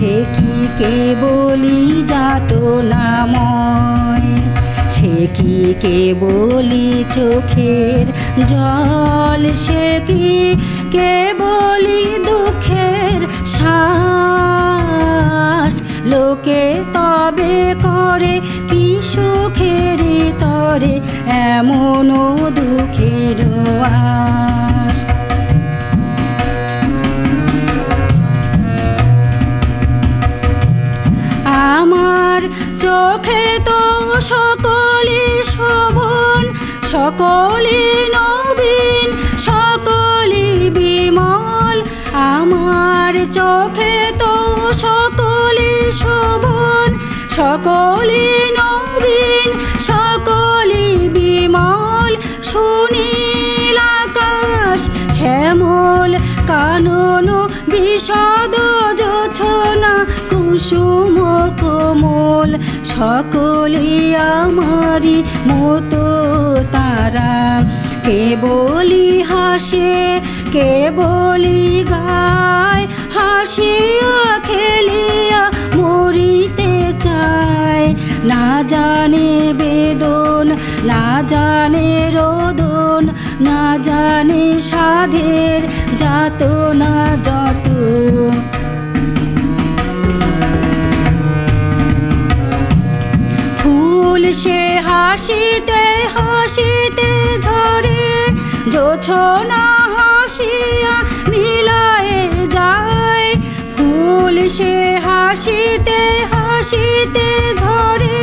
সে কি কে বলি যাত নাময় সে কি কে বলি চোখের জল? সে কি কে বলি দুঃখের শ্বাস? লোকে তবে করে কি সুখের তরে? এমনও দুঃখের আশ চোখে তো সকলে শোভন সকলে নবীন সকলে বিমল। আমার চোখে তো সকলে শোভন সকলে নবীন সকলে বিমল। সুনীল আকাশ শ্যামল, কানন বিষদ যোছনা কুসুম, কোমল। সকলে আমারি মতো তারা। কে বলি হাসে, কে বলি গায়, হাসিয়া খেলিয়া মরিতে চায়। না জানে বেদন, না জানে রোদন, না জানে সাধের যাত না যত। হাসিতে ঝরে জোছনা হাসিয়া মিলায়ে যায়। ফুল সে হাসিতে হাসিতে ঝরে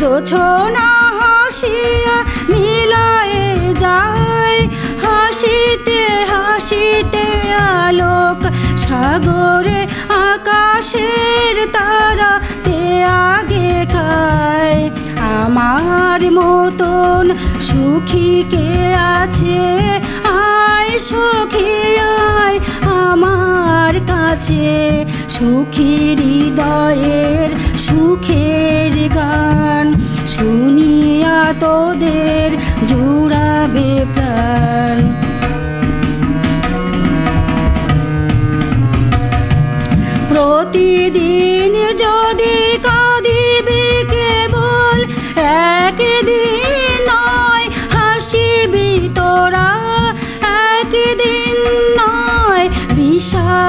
জোছনা হাসিয়া মতন সুখী কে আছে? আয় সুখী, আয় আমার কাছে। সুখী হৃদয়ের সুখের গান শুনিয়া তোদের জুড়াবে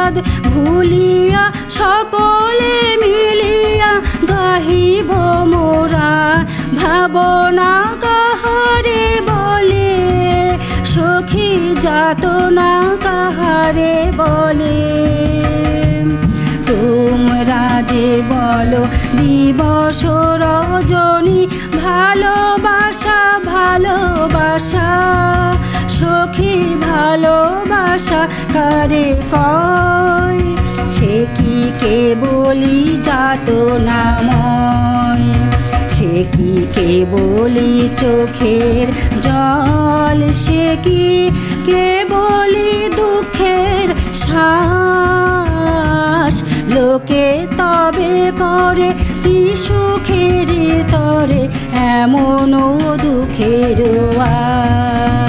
বিষাদ ভুলিয়া সকলে মিলিয়া গাহিব মোরা। ভাবনা কাহারে বলে, সখী যাতনা কাহারে বলে। তোমরা যে বলো, দিবস রজনী, ভালোবাসা ভালোবাসা। সখী ভালোবাসা করে কয়, সে কি কে বলি যাত নাময় সে কি কে বলি চোখের জল? সে কি কে বলি দুঃখের শ্বাস? লোকে তবে করে কি সুখের তরে, এমনও দুঃখের আশ